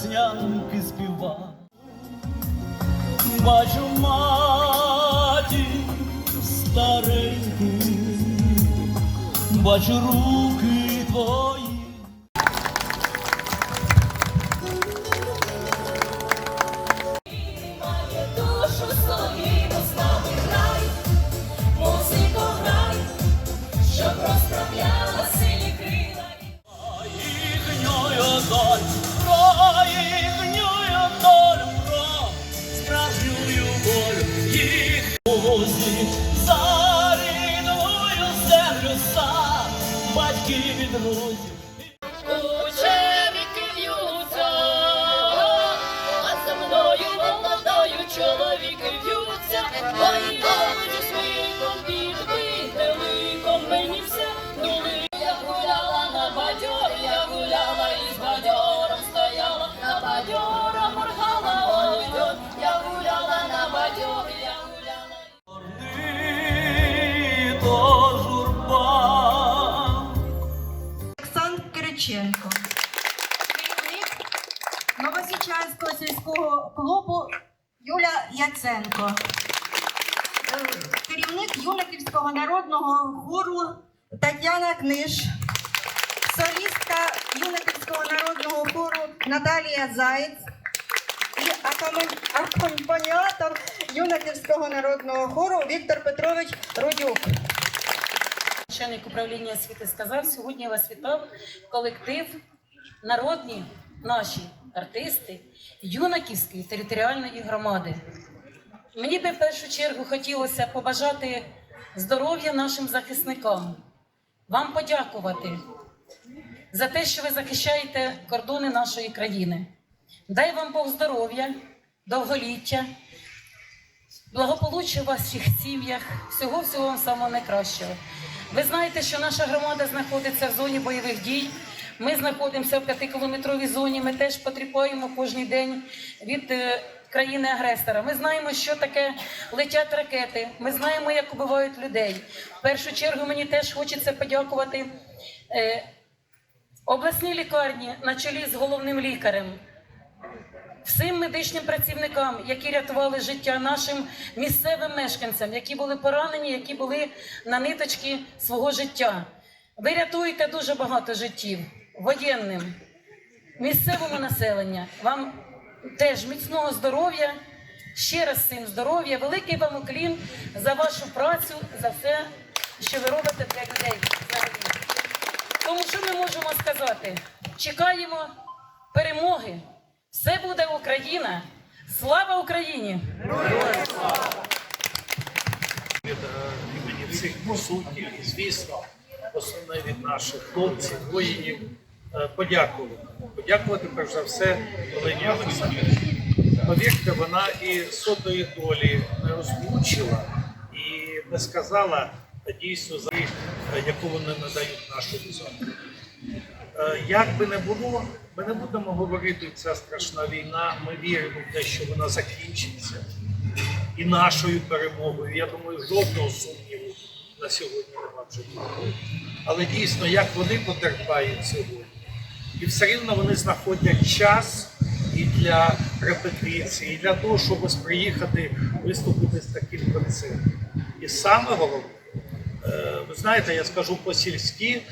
веснянки співа, бачу матір стареньку, бачу руку. І друзів. Новосічанського сільського клубу Юля Яценко. Керівник Юнаківського народного хору Тетяна Книж. Солістка Юнаківського народного хору Наталія Заєць. І акомпаніатор Юнаківського народного хору Віктор Петрович Рудюк. Начальник управління освіти сказав, сьогодні вас вітав колектив, народні наші артисти Юнаківської територіальної громади. Мені би в першу чергу хотілося побажати здоров'я нашим захисникам, вам подякувати за те, що ви захищаєте кордони нашої країни. Дай вам Бог здоров'я, довголіття, благополуччя у ваших сім'ях, всього всього вам самого найкращого. Ви знаєте, що наша громада знаходиться в зоні бойових дій. Ми знаходимося в п'ятикілометровій зоні. Ми теж потріпаємо кожен день від е, країни-агресора. Ми знаємо, що таке летять ракети. Ми знаємо, як убивають людей. В першу чергу мені теж хочеться подякувати е, обласній лікарні на чолі з головним лікарем всім медичним працівникам, які рятували життя нашим місцевим мешканцям, які були поранені, які були на ниточці свого життя. Ви рятуєте дуже багато життів воєнним, місцевому населенню. Вам теж міцного здоров'я. Ще раз всім здоров'я, великий вам уклін за вашу працю, за все, що ви робите для людей взагалі. Тому що ми можемо сказати? Чекаємо перемоги. Все буде Україна. Слава Україні! від всіх присутніх і, звісно, основне від наших хлопців, воїнів, подякувати. Подякувати перш за все Олені Олександрівні. Повірте, вона і сотої долі не озвучила і не сказала е, дійсно за е, яку вони надають нашому закону. Е, Як би не було, ми не будемо говорити ця страшна війна. Ми віримо в те, що вона закінчиться і нашою перемогою. Я думаю, жодного сумніву на сьогодні нема в житті. Але дійсно, як вони потерпають сьогодні, і все рівно вони знаходять час і для репетиції, і для того, щоб ось приїхати виступити з таким концертом. І саме головне, е, ви знаєте, я скажу по-сільськи,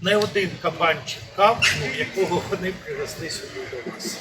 не один кабанчик кавку, якого вони привезли сюди до нас.